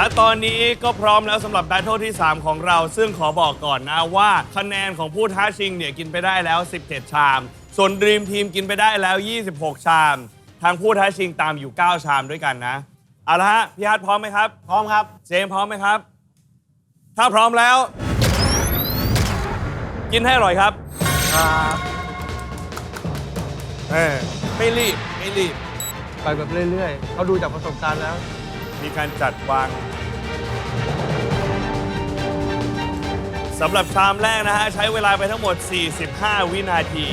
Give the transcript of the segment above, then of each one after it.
และตอนนี้ก็พร้อมแล้วสำหรับแบทเทิลที่ 3 ของเรา ซึ่งขอบอกก่อนนะว่าคะแนนของผู้ท้าชิงเนี่ยกินไปได้แล้ว 17 ชาม ส่วนดีมทีมกินไปได้แล้ว 26 ชาม ทางผู้ท้าชิงตามอยู่ 9 ชามด้วยกันนะ เอาละฮะ พี่ฮัทพร้อมไหมครับ พร้อมครับ เจมส์พร้อมไหมครับ ถ้าพร้อมแล้ว กินให้อร่อยครับ ครับเออไม่รีบ ไม่รีบ ไปแบบเรื่อยๆเขาดูจากประสบการณ์แล้ว มีการจัดวางสำหรับชามแรกนะฮะ ใช้เวลาไปทั้งหมด 45 วินาที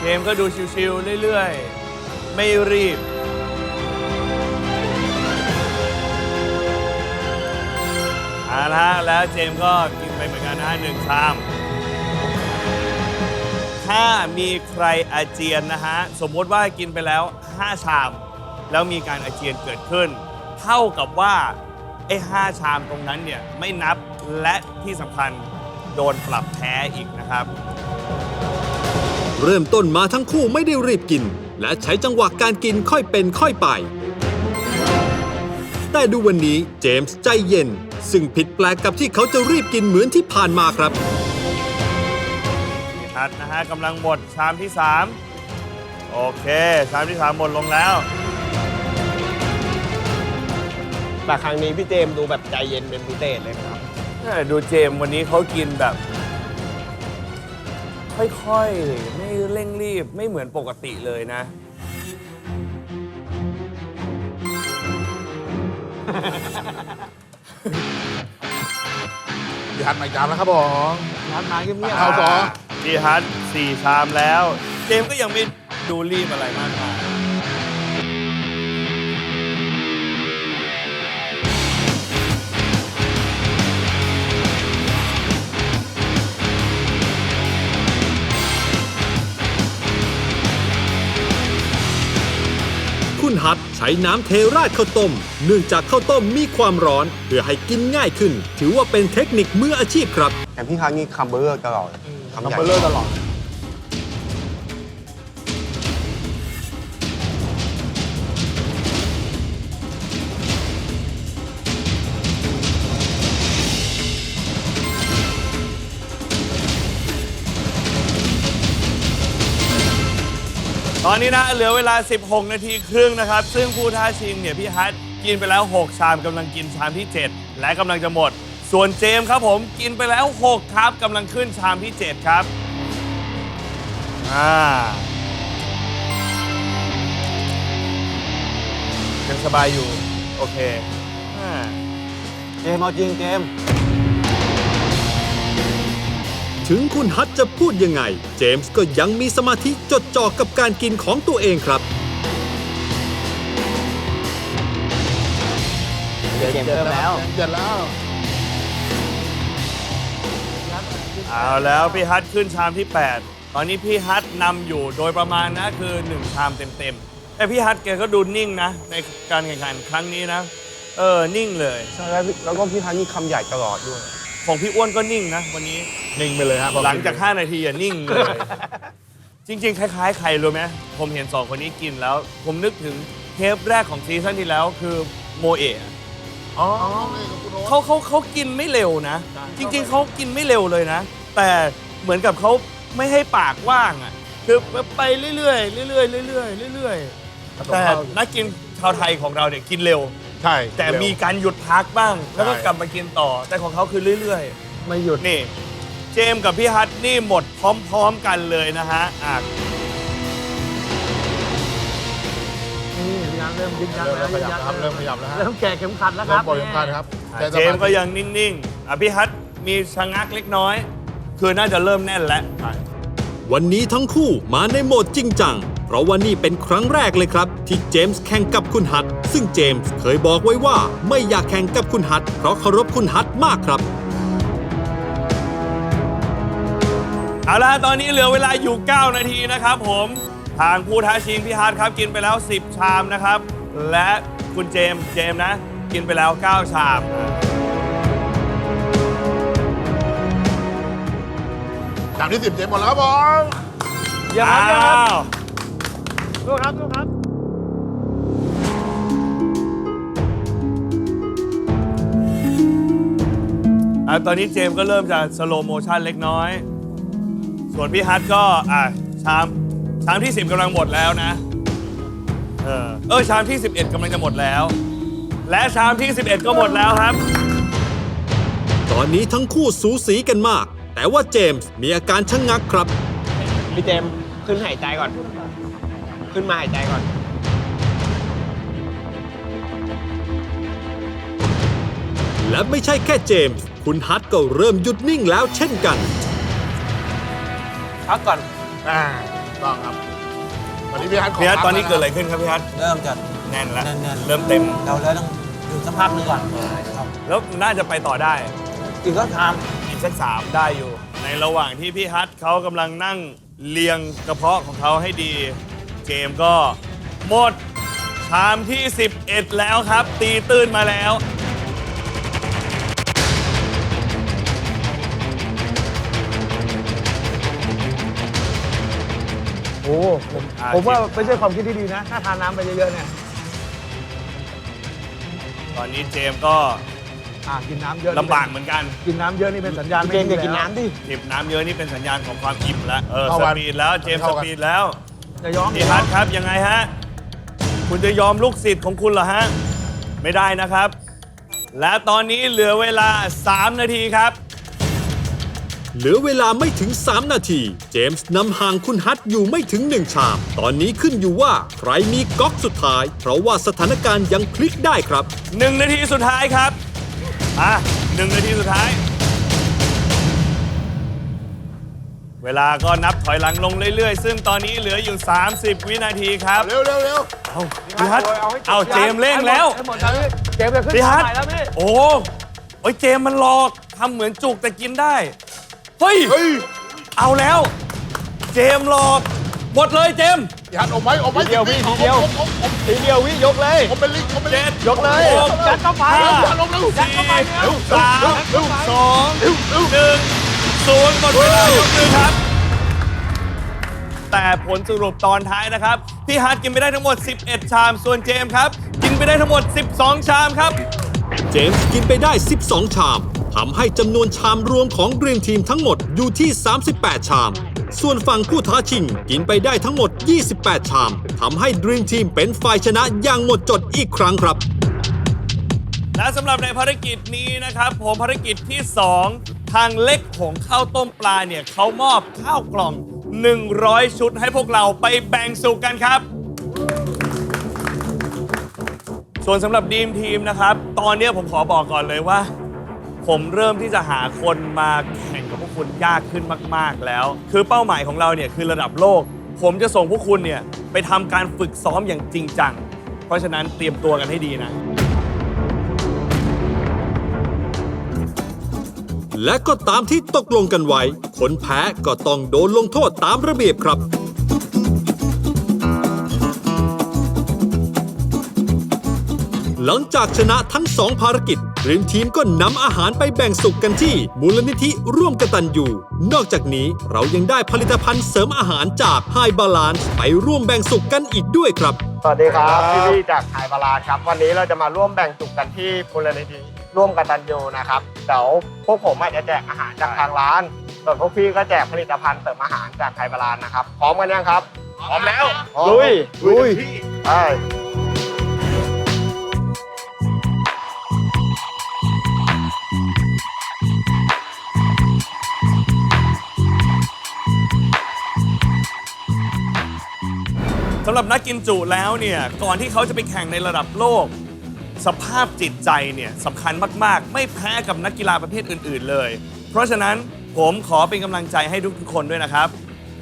เกมก็ดูชิวๆเรื่อยๆ ไม่รีบ เอาละฮะ แล้วเจมส์ก็กินไปเหมือนกันนะฮะหนึ่งชาม ถ้ามีใครอาเจียนนะฮะ สมมติว่ากินไปแล้ว 5 ชาม แล้วมีการอาเจียนเกิดขึ้น เท่ากับว่าไอ้5ชามตรงนั้นเนี่ยไม่นับและที่สำคัญโดนปรับแพ้อีกนะครับ เริ่มต้นมาทั้งคู่ไม่ได้รีบกิน และใช้จังหวะการกินค่อยเป็นค่อยไป แต่ดูวันนี้เจมส์ใจเย็น ซึ่งผิดแปลกกับที่เขาจะรีบกินเหมือนที่ผ่านมาครับพี่ทัศน์นะฮะกำลังหมดชามที่ 3 โอเค ชามที่ 3 หมดลงแล้ว แต่ครั้งนี้พี่เจมส์ดูแบบใจเย็นเป็นพิเศษเลยนะครับเออดูเจมส์วันนี้เขากินแบบ ค่อยๆ ไม่เร่งรีบไม่เหมือนปกติเลยนะ พี่ฮันมาอีกจานแล้วครับผมร้านมาเงียบเอาต่อพี่ฮัทสี่ชามแล้ว เจมส์ก็ยังไม่ดูรีบอะไรมากมาย คุณฮัทใช้น้ำเทราดข้าวต้ม เนื่องจากข้าวต้มมีความร้อน เพื่อให้กินง่ายขึ้น ถือว่าเป็นเทคนิคมืออาชีพครับ แต่พี่ครั้งนี้คัมเบอร์เกอร์ตลอดคำทำใหญ่เบลเลอร์ตลอด อนนี้นะเหลือเวลา 16 นาทีครึ่งนะครับ ซึ่งผู้ท้าชิงเนี่ยพี่ฮัทกินไปแล้ว 6 ชามกำลังกินชามที่ 7 และกำลังจะหมด ส่วนเจมส์ครับผมกินไปแล้ว 6 ครับกำลังขึ้นชามที่ 7 ครับอ่ายังสบายอยู่ โอเคอ่าเจมส์เอาจริงเจมส์ ถึงคุณฮัทจะพูดยังไง เจมส์ก็ยังมีสมาธิจดจ่อกับการกินของตัวเองครับเจมส์เจอแล้วเย็นแล้ว เอาแล้วพี่ฮัทขึ้นชามที่ 8 ตอนนี้พี่ฮัทนำอยู่โดยประมาณนะคือ 1 ชามเต็มๆแต่พี่ฮัทแกก็ดูนิ่งนะ ในการแข่งขันครั้งนี้นะ เออ นิ่งเลย ใช่แล้วพี่แล้วก็พี่ครั้งนี้คำใหญ่ตลอดด้วย ของพี่อ้วนก็นิ่งนะวันนี้ นิ่งไปเลยฮะหลังจาก 5 นาทีอย่านิ่งเลย จริงๆ คล้ายๆ ใครรู้ไหมผมเห็น2คนนี้กินแล้ว ผมนึกถึงเทปแรกของซีซั่นที่แล้วคือโมเอะ อ๋อนี่กับคุณโอ๊ตเขาเขาเขากินไม่เร็วนะจริง ๆ เขากินไม่เร็วเลยนะ แต่เหมือนกับเขาไม่ให้ปากว่างอะคือไปเรื่อยๆเรื่อยๆเรื่อยๆเรื่อยๆแต่นักกินชาวไทยของเราเนี่ยกินเร็ว ใช่แต่มีการหยุดพักบ้าง แล้วก็ใช่ กลับมากินต่อ แต่ของเขาคือเรื่อยไม่หยุด ๆ นี่ เจมส์กับพี่ฮัทนี่หมดพร้อมๆกันเลยนะฮะอะนี่พี่ฮันเริ่มยึกยักเริ่มแล้วขยับแล้วครับเริ่มขยับแล้วฮะเริ่มแก่เข็มขัดแล้วคเริ่รัมบปล่อยสำคัญครับอะใจสเจบามส์ก็ยังนิ่งๆอะพี่ฮัทมีชะงักเล็กน้อย คือน่าจะเริ่มแน่นแล้วใช่วันนี้ทั้งคู่มาในโหมดจริงจังเพ ราะว่านี่เป็นครั้งแรกเลยครับ ที่เจมส์แข่งกับคุณฮัทซึ่งเจมส์เคยบอกไว้ว่าไม่อยากแข่งกับคุณฮัทเพราะเคารพคุณฮัทมากครับ เอาละตอนนี้เหลือเวลาอยู่ 9 นาทีนะครับผมทางผู้ท้าชิงพี่ฮาร์ดครับกินไปแล้ว 10 ชามนะครับ และคุณเจมส์เจมส์นะ กินไปแล้ว 9 ชาม จานที่สิบเจ็บหมดแล้วครับผมเดี๋ยวคอ้รับเดี๋ยวครับาว สู้ครับตอนนี้เจมส์ก็เริ่มจะสโลโมชันเล็กน้อย ส่วนพี่ฮัทก็อ่าชามชามที่ 10กำลังหมดแล้วนะ เออเออชามที่ 11กำลังจะหมดแล้ว และชามที่ 11 ก็หมดแล้วครับ ตอนนี้ทั้งคู่สูสีกันมาก แต่ว่าเจมส์มีอาการชะงงักครับ พี่เจมส์ขึ้นหายใจก่อน ขึ้นมาหายใจก่อน และไม่ใช่แค่เจมส์ คุณฮัทก็เริ่มหยุดนิ่งแล้วเช่นกัน พักก่อน อ่าถูกต้องครับ วันนี้พี่ฮัทขอพี่ฮัทพัตอนนี้แล้วะเกิดอะไรขึ้นครับพี่ฮัทเริ่มจะแน่นแล้ว แน่นๆเริ่มเต็ม เราเลยต้องอยู่สักพักหนึงก่อนครับแล้วน่าจะไปต่อได้ อีกก็ทานอีกสักสามได้อยู่ ในระหว่างที่พี่ฮัทเขากำลังนั่งเลียงกระเพาะของเขาให้ดี เกมก็ หมดชามที่ 11 แล้วครับ ตีตื้นมาแล้ว โอ้ผมอ่าผมว่าไม่ใช่ความคิดที่ดีนะ ถ้าทานน้ำไปเยอะๆเนี่ยตอนนี้เจมส์ก็อ่ากินน้ำเยอะลำบากเหมือนกันกินน้ำเยอะนี่เป็นสัญญาณพี่เจมส์อย่ากินแล้วน้ำดิจิบน้ำเยอะนี่เป็นสัญญาณของความอิ่มแล้วเออเข้าสวันปีดแล้วเจมส์สเข้ากัน ปีดแล้ว จะยอมพี่ฮัทครับยังไงฮะ คุณจะยอมลูกศิษย์ของคุณเหรอฮะ ไม่ได้นะครับ และตอนนี้เหลือเวลา 3 นาทีครับ เหลือเวลาไม่ถึง 3 นาที เจมส์นำห่างคุณฮัทอยู่ไม่ถึง 1 ชาม ตอนนี้ขึ้นอยู่ว่าใครมีก๊อกสุดท้าย เพราะว่าสถานการณ์ยังพลิกได้ครับ 1 นาทีสุดท้ายครับ อะหนึ่งนาทีสุดท้าย เวลาก็นับถอยหลังลงเรื่อยๆ ซึ่งตอนนี้เหลืออยู่ 30 วินาทีครับ เร็วเร็วเร็วเอาพี่ฮัทเอาเจมส์เร่งแล้วให้หมดแล้วพี่เจมส์จะขึ้นพี่ฮัทมาใหม่แล้วพี่โอ้โอ้ยเจมส์มันหลอกทำเหมือนจุกแต่กินได้ เฮ้ย เฮ้ยเอาแล้ว เจมส์หลอก หมดเลยเจมส์พี่ฮัทอมไว้อมไว้ทีเดียวพี่ทีเดียวอมอมอมทีเดียววิยกเลยอมเป็นลิงอมเป็นลิเจ็งดยกเลยหกยัดเข้าไปห้ายัดลงเร็วสี่เร็วสามเร็วเร็วสองหนึ่ง ศูนย์หมดเวลายกมือครับ แต่ผลสรุปตอนท้ายนะครับ พี่ฮาร์ดกินไปได้ทั้งหมด 11 ชาม ส่วนเจมส์ครับ กินไปได้ทั้งหมด 12 ชามครับ เจมส์กินไปได้ 12 ชามทำให้จำนวนชามรวมของ Dream Team ทั้งหมดอยู่ที่ 38 ชาม ส่วนฝั่งผู้ท้าชิงกินไปได้ทั้งหมด 28 ชามทำให้ Dream Team เป็นฝ่ายชนะอย่างหมดจดอีกครั้งครับ และสำหรับในภารกิจนี้นะครับ ผมภารกิจที่ 2 ทางเล็กของข้าวต้มปลาเนี่ยเขามอบข้าวกล่อง 100 ชุดให้พวกเราไปแบ่งสุกกันครับ ส่วนสำหรับดีมทีมนะครับ ตอนเนี้ยผมขอบอกก่อนเลยว่า ผมเริ่มที่จะหาคนมาแข่งกับพวกคุณยากขึ้นมาก ๆ แล้ว คือเป้าหมายของเราเนี่ยคือระดับโลก ผมจะส่งพวกคุณเนี่ยไปทำการฝึกซ้อมอย่างจริงจัง เพราะฉะนั้นเตรียมตัวกันให้ดีนะ และก็ตามที่ตกลงกันไว้ คนแพ้ก็ต้องโดนลงโทษตามระเบียบครับ หลังจากชนะทั้งสองภารกิจทีมทีมก็นำอาหารไปแบ่งสุกกันที่มูลนิธิร่วมกตันอยู่ นอกจากนี้เรายังได้ผลิตภัณฑ์เสริมอาหารจาก High Balance ไปร่วมแบ่งสุกกันอีกด้วยครับ สวัสดีครับ พี่จากไทยบาลานครับ วันนี้เราจะมาร่วมแบ่งสุกกันที่มูลนิธิ ร่วมกันตันยูนะครับเดี๋ยวพวกผมอาจจะแจกอาหารจากทางร้านส่วนพวกพี่ก็แจกผลิตภัณฑ์เสริมอาหารจากไทยบาลานนะครับพร้อมกันยังครับพร้อมแล้วลุยลุยไปสำหรับนักกินจุแล้วเนี่ย ก่อนที่เขาจะไปแข่งในระดับโลก สภาพจิตใจเนี่ยสำคัญมาก ๆ ไม่แพ้กับนักกีฬาประเภทอื่น ๆ เลย เพราะฉะนั้นผมขอเป็นกำลังใจให้ทุกคนด้วยนะครับ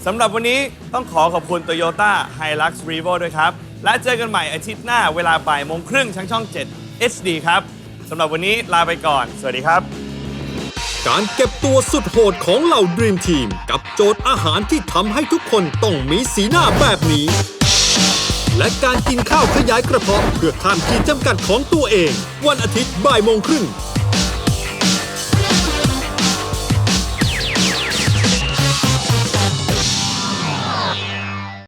สำหรับวันนี้ต้องขอขอบคุณ Toyota Hilux Revo ด้วยครับ และเจอกันใหม่อาทิตย์หน้าเวลาบ่ายโมงครึ่งทั้งช่อง 7 HD ครับสำหรับวันนี้ลาไปก่อน สวัสดีครับ การเก็บตัวสุดโหดของเหล่า Dream Team กับโจทย์อาหารที่ทำให้ทุกคนต้องมีสีหน้าแบบนี้ และการกินข้าวขยายกระเพาะเพื่อข้ามขีดจำกัดของตัวเอง วันอาทิตย์บ่ายโมงครึ่ง